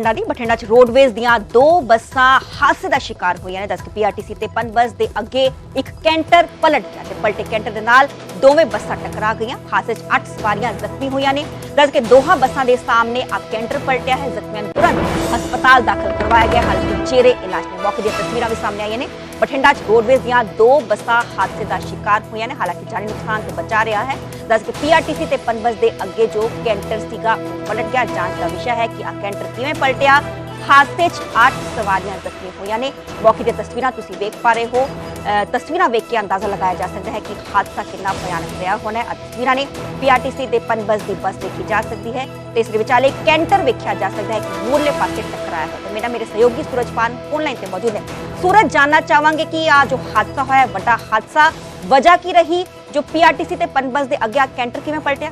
ਬਠਿੰਡਾ ਦੀ। ਬਠਿੰਡਾ ਚ ਰੋਡਵੇਜ਼ ਦੀਆਂ ਦੋ ਬੱਸਾਂ ਹਾਦਸੇ ਦਾ ਸ਼ਿਕਾਰ ਹੋਈਆਂ ਨੇ। ਦੱਸ ਕਿ ਪੀਆਰਟੀਸੀ ਤੇ ਪਨ ਬੱਸ ਦੇ ਅੱਗੇ ਇੱਕ ਕੈਂਟਰ ਪਲਟ ਗਿਆ ਤੇ ਪਲਟੇ ਕੈਂਟਰ ਦੇ ਨਾਲ ਦੋਵੇਂ ਬੱਸਾਂ ਟਕਰਾ ਗਈਆਂ। ਹਾਦਸੇ 'ਚ 8 ਸਵਾਰੀਆਂ ਜ਼ਖਮੀ ਹੋਈਆਂ ਨੇ। ਦੱਸ ਕੇ ਦੋਹਾਂ ਬੱਸਾਂ ਦੇ ਸਾਹਮਣੇ ਆ ਕੈਂਟਰ ਪਲਟਿਆ ਹੈ। ਜ਼ਖਮੀਆਂ ਨੂੰ ਤੁਰੰਤ ਹਸਪਤਾਲ ਦਾਖਲ ਕਰਵਾਇਆ ਗਿਆ ਹਾਲਾਂਕਿ ਚਿਹਰੇ ਇਲਾਜ ਨੇ ਮੌਕੇ ਦੀਆਂ ਤਸਵੀਰਾਂ ਵੀ ਸਾਹਮਣੇ ਆਈਆਂ ਨੇ। ਬਠਿੰਡਾ 'ਚ ਰੋਡਵੇਜ਼ ਦੀਆਂ ਦੋ ਬੱਸਾਂ ਹਾਦਸੇ ਦਾ ਸ਼ਿਕਾਰ ਹੋਈਆਂ ਨੇ ਹਾਲਾਂਕਿ ਜਾਨੀ ਨੁਕਸਾਨ ਤੋਂ ਬਚਾ ਰਿਹਾ ਹੈ ਦੱਸ ਕਿ ਪੀਆਰਟੀਸੀ ਤੇ ਪਨਬਸ ਦੇ ਅੱਗੇ ਜੋ ਕੈਂਟਰ ਸੀਗਾ ਉਹ ਪਲਟ ਗਿਆ ਜਾਂਚ ਦਾ ਵਿਸ਼ਾ ਹੈ ਕਿ ਆ ਕੈਂਟਰ ਕਿਵੇਂ ਪਲਟਿਆ ਹਾਦਸੇ 'ਚ 8 ਸਵਾਰੀਆਂ ਜ਼ਖਮੀ ਹੋਈਆਂ ਨੇ ਮੌਕੇ ਦੀਆਂ ਤਸਵੀਰਾਂ ਤੁਸੀਂ ਵੇਖ ਪਾ ਰਹੇ ਹੋ ਅ, ਤਸਵੀਰਾਂ ਵੇਖ ਕੇ ਅੰਦਾਜ਼ਾ ਲਗਾਇਆ ਜਾ ਸਕਦਾ ਹੈ ਕਿ ਹਾਦਸਾ ਕਿੰਨਾ ਭਿਆਨਕ ਰਿਹਾ ਹੋਣਾ ਹੈ ਆਹ ਤਸਵੀਰਾਂ ਨੇ ਪੀਆਰਟੀਸੀ ਦੇ ਪਨਬਸ ਦੀ ਬੱਸ ਦੇਖੀ ਜਾ ਸਕਦੀ ਹੈ ਤੇ ਇਸ ਦੇ ਵਿਚਾਲੇ ਕੈਂਟਰ ਵੇਖਿਆ ਜਾ ਸਕਦਾ ਹੈ ਕਿ ਮੂਰਲੇ ਪਾਸੇ ਟਕਰਾਇਆ ਹੈ ਤੇ ਮੇਰਾ ਮੇਰੇ ਸਹਿਯੋਗੀ ਸੂਰਜਪਾਨ ਫੋਨ ਤੇ ਮੌਜੂਦ ਹੈ ਸੂਰਜ ਜਾਨਣਾ ਚਾਹਾਂਗੇ ਕਿ ਆ ਜੋ ਹਾਦਸਾ ਹੋਇਆ ਹੈ ਵੱਡਾ ਹਾਦਸਾ ਵਜ੍ਹਾ ਕੀ ਰਹੀ ਜੋ ਪੀਆਰਟੀਸੀ ਤੇ ਪਨਬਸ ਦੇ ਅੱਗੇ ਆ ਕੈਂਟਰ ਕਿਵੇਂ ਪਲਟਿਆ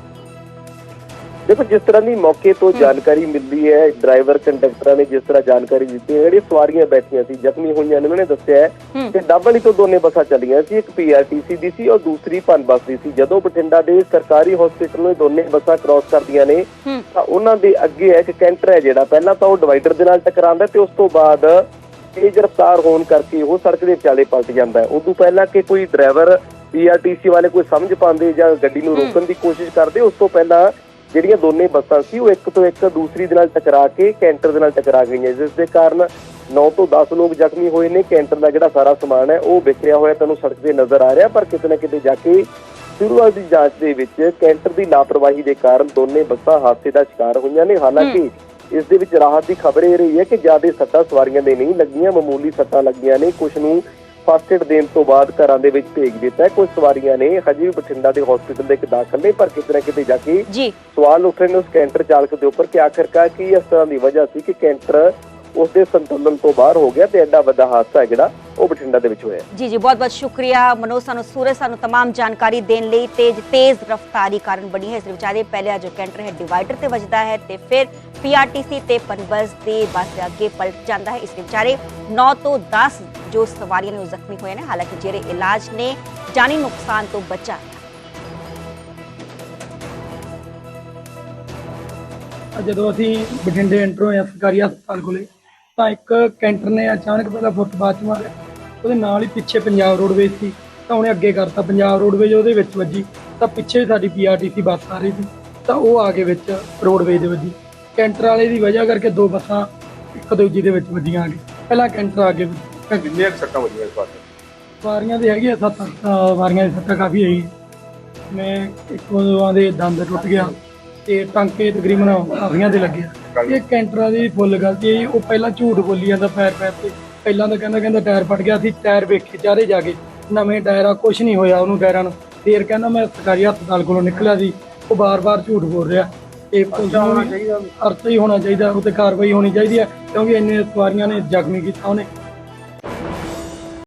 ਦੇਖੋ ਜਿਸ ਤਰ੍ਹਾਂ ਦੀ ਮੌਕੇ ਤੋਂ ਜਾਣਕਾਰੀ ਮਿਲਦੀ ਹੈ ਡਰਾਈਵਰ ਕੰਡਕਟਰਾਂ ਨੇ ਜਿਸ ਤਰ੍ਹਾਂ ਜਾਣਕਾਰੀ ਦਿੱਤੀ ਹੈ ਜਿਹੜੀ ਸਵਾਰੀਆਂ ਬੈਠੀਆਂ ਸੀ ਜ਼ਖਮੀ ਹੋਈਆਂ ਨੇ ਉਹਨਾਂ ਨੇ ਦੱਸਿਆ। ਕਿ ਡੱਬਲੀ ਤੋਂ ਦੋਨੇ ਬੱਸਾਂ ਚੱਲੀਆਂ ਸੀ ਇੱਕ ਪੀਆਰਟੀਸੀ ਦੀ ਸੀ ਔਰ ਦੂਸਰੀ ਪਨ ਬੱਸ ਦੀ ਸੀ ਜਦੋਂ ਬਠਿੰਡਾ ਦੇ ਸਰਕਾਰੀ ਹਸਪੀਟਲ ਨੂੰ ਦੋਨੇ ਬੱਸਾਂ ਕ੍ਰਾਸ ਕਰਦੀਆਂ ਨੇ ਤਾਂ ਉਹਨਾਂ ਦੇ ਅੱਗੇ ਇੱਕ ਕੈਂਟਰ ਹੈ ਜਿਹੜਾ ਪਹਿਲਾਂ ਤਾਂ ਉਹ ਡਿਵਾਈਡਰ ਦੇ ਨਾਲ ਟਕਰਾਉਂਦਾ ਤੇ ਉਸ ਤੋਂ ਬਾਅਦ ਤੇਜ਼ ਰਫ਼ਤਾਰ ਹੋਣ ਕਰਕੇ ਉਹ ਸੜਕ ਦੇ ਵਿਚਾਲੇ ਪਲਟ ਜਾਂਦਾ ਹੈ। ਉਦੋਂ ਪਹਿਲਾਂ ਕਿ ਕੋਈ ਡਰਾਈਵਰ ਪੀਆਰਟੀਸੀ ਵਾਲੇ ਕੋਈ ਸਮਝ ਪਾਉਂਦੇ ਜਾਂ ਗੱਡੀ ਨੂੰ। ਰੋਕਣ ਦੀ ਕੋਸ਼ਿਸ਼ ਕਰਦੇ ਉਸ ਤੋਂ ਪਹਿਲਾਂ ਜਿਹੜੀਆਂ ਦੋਨੇ ਬੱਸਾਂ ਸੀ ਉਹ ਇੱਕ ਤੋਂ ਇੱਕ ਦੂਸਰੀ ਦੇ ਨਾਲ ਟਕਰਾ ਕੇ ਕੈਂਟਰ ਦੇ ਨਾਲ ਟਕਰਾ ਗਈਆਂ ਜਿਸ ਦੇ ਕਾਰਨ 9 ਤੋਂ 10 ਲੋਕ ਜ਼ਖਮੀ ਹੋਏ ਨੇ। ਕੈਂਟਰ ਦਾ ਜਿਹੜਾ ਸਾਰਾ ਸਮਾਨ ਹੈ ਉਹ ਵਿਖਰਿਆ ਹੋਇਆ ਤੁਹਾਨੂੰ ਸੜਕ ਤੇ ਨਜ਼ਰ ਆ ਰਿਹਾ ਪਰ ਕਿਤੇ ਨਾ ਕਿਤੇ ਜਾ ਕੇ ਸ਼ੁਰੂਆਤ ਦੀ ਜਾਂਚ ਦੇ ਵਿੱਚ ਕੈਂਟਰ ਦੀ ਲਾਪਰਵਾਹੀ ਦੇ ਕਾਰਨ ਦੋਨੇ ਬੱਸਾਂ ਹਾਦਸੇ ਦਾ ਸ਼ਿਕਾਰ ਹੋਈਆਂ ਨੇ। ਹਾਲਾਂਕਿ ਇਸ ਦੇ ਵਿੱਚ ਰਾਹਤ ਦੀ ਖਬਰ ਇਹ ਰਹੀ ਹੈ ਕਿ ਜ਼ਿਆਦਾ ਸੱਟਾਂ ਸਵਾਰੀਆਂ ਦੇ ਨਹੀਂ ਲੱਗੀਆਂ ਮਾਮੂਲੀ ਸੱਟਾਂ ਲੱਗੀਆਂ ਨੇ। ਕੁਝ ਨੂੰ ਫਸਟ ਏਡ ਦੇਣ ਤੋਂ ਬਾਅਦ ਘਰਾਂ ਦੇ ਵਿੱਚ ਭੇਜ ਦਿੱਤਾ ਹੈ। ਕੁਝ ਸਵਾਰੀਆਂ ਨੇ ਹਜੇ ਵੀ ਬਠਿੰਡਾ ਦੇ ਹਸਪੀਟਲ ਦੇ ਇੱਕ ਦਾਖਲ ਨੇ ਪਰ ਕਿਤੇ ਨਾ ਕਿਤੇ ਜਾ ਕੇ ਸਵਾਲ ਉੱਠ ਰਹੇ ਨੇ ਉਸ ਕੈਂਟਰ ਚਾਲਕ ਦੇ ਉੱਪਰ ਕਿ ਆਖਰਕਾਰ ਕੀ ਇਸ ਤਰ੍ਹਾਂ ਦੀ ਵਜ੍ਹਾ ਸੀ ਕਿ ਕੈਂਟਰ ਉਸ ਦੇ ਸੰਤੁਲਨ ਤੋਂ ਬਾਹਰ ਹੋ ਗਿਆ ਤੇ ਐਡਾ ਵੱਡਾ ਹਾਦਸਾ ਹੈ ਜਿਹੜਾ ਉਹ ਬਠਿੰਡਾ ਦੇ ਵਿੱਚ ਹੋਇਆ ਜੀ ਜੀ ਬਹੁਤ ਬਹੁਤ ਸ਼ੁਕਰੀਆ ਮਨੋਜ ਸਾਨੂੰ ਸੂਰਜ ਸਾਨੂੰ तमाम ਜਾਣਕਾਰੀ ਦੇਣ ਲਈ ਤੇਜ਼ ਤੇਜ਼ ਰਫ਼ਤਾਰੀ ਕਾਰਨ ਬਣੀ ਹੈ ਇਸ ਦੇ ਵਿਚਾਲੇ ਪਹਿਲੇ ਆ ਜੋ ਕੈਂਟਰ ਹੈ ਡਿਵਾਈਡਰ ਤੇ ਵੱਜਦਾ ਹੈ ਤੇ ਫਿਰ ਪੀਆਰਟੀਸੀ ਤੇ ਪਨਬਸ ਦੇ ਬੱਸ ਦੇ ਅੱਗੇ ਪਲਟ ਜਾਂਦਾ ਹੈ ਇਸ ਦੇ ਵਿਚਾਲੇ 9 ਤੋਂ 10 ਜੋ ਸਵਾਰੀਆਂ ਨੇ ਉਹ ਜ਼ਖਮੀ ਹੋਏ ਨੇ ਹਾਲਾਂਕਿ ਜਿਹੜੇ ਇਲਾਜ ਨੇ ਜਾਨੀ ਨੁਕਸਾਨ ਤੋਂ ਬਚਾ ਹੈ ਅੱਜ ਜਦੋਂ ਅਸੀਂ ਬਠਿੰਡੇ ਐਂਟਰ ਹੋਏ ਹਾਂ ਸਰਕਾਰੀ ਹਸਪਤਾਲ ਕੋਲੇ ਤਾਂ ਇੱਕ ਕੈਂਟਰ ਨੇ ਅਚਾਨਕ ਪਹਿਲਾਂ ਫੁੱਟਬਾਥ 'ਚ ਮਾਰਿਆ। ਉਹਦੇ ਨਾਲ ਹੀ ਪਿੱਛੇ ਪੰਜਾਬ ਰੋਡਵੇਜ਼ ਸੀ। ਤਾਂ ਉਹਨੇ ਅੱਗੇ ਕਰਤਾ ਪੰਜਾਬ ਰੋਡਵੇਜ਼ ਉਹਦੇ ਵਿੱਚ ਵੱਜੀ। ਤਾਂ ਪਿੱਛੇ ਸਾਡੀ ਪੀਆਰਟੀਸੀ ਬੱਸ ਆ ਰਹੀ ਸੀ। ਤਾਂ ਉਹ ਆ ਕੇ ਵਿੱਚ ਰੋਡਵੇਜ਼ ਦੇ ਵੱਜੀ। ਕੈਂਟਰ ਵਾਲੇ ਦੀ ਵਜ੍ਹਾ ਕਰਕੇ ਦੋ ਬੱਸਾਂ ਇੱਕ ਦੂਜੀ ਦੇ ਵਿੱਚ ਵੱਜੀਆਂ ਆ ਕੇ ਪਹਿਲਾਂ ਕੈਂਟਰ ਆ ਕੇ ਵੱਜੀ। ਕਿੰਨੀਆਂ ਸੱਟਾਂ ਵੱਜੀਆਂ ਇਸ ਵਾਰ? ਸਵਾਰੀਆਂ ਦੇ ਹੈਗੀਆਂ ਸੱਤ ਅੱਠ ਸਵਾਰੀਆਂ ਦੀ ਸੱਟਾਂ ਕਾਫੀ ਹੈਗੀ ਮੈਂ ਇੱਕ ਦੋਆਂ ਦੇ ਦੰਦ ਟੁੱਟ ਗਿਆ ਤੇ ਟਾਂਕੇ ਤਕਰੀਬਨ ਕਾਫੀਆਂ ਦੇ ਲੱਗੇ ਆ। ਇਹ ਕੈਂਟਰਾਂ ਦੀ ਫੁੱਲ ਗਲਤੀ ਹੈ ਜੀ। ਉਹ ਪਹਿਲਾਂ ਝੂਠ ਬੋਲੀ ਜਾਂਦਾ ਪੈਰ ਪੈਰ ਤੇ। ਪਹਿਲਾਂ ਤਾਂ ਕਹਿੰਦਾ ਕਹਿੰਦਾ ਟਾਇਰ ਫਟ ਗਿਆ ਸੀ ਟਾਇਰ ਵੇਖੇ ਚਾਰੇ ਜਾ ਕੇ। ਨਵੇਂ ਟਾਇਰ ਆ ਕੁਝ ਨਹੀਂ ਹੋਇਆ ਉਹਨੂੰ ਟਾਇਰਾਂ ਨੂੰ। ਫੇਰ ਕਹਿੰਦਾ ਮੈਂ ਸਰਕਾਰੀ ਹਸਪਤਾਲ ਕੋਲੋਂ ਨਿਕਲਿਆ ਸੀ। ਉਹ ਬਾਰ-ਬਾਰ ਝੂਠ ਬੋਲ ਰਿਹਾ। ਇਹ ਪੁਲਿਸ ਨੂੰ ਅਰਥ ਹੀ ਹੋਣਾ ਚਾਹੀਦਾ। ਉਹ ਤੇ ਕਾਰਵਾਈ ਹੋਣੀ ਚਾਹੀਦੀ ਹੈ। ਕਿਉਂਕਿ ਇੰਨੇ ਸਵਾਰੀਆਂ ਨੇ ਜ਼ਖਮੀ ਕੀਤਾ ਉਹਨੇ।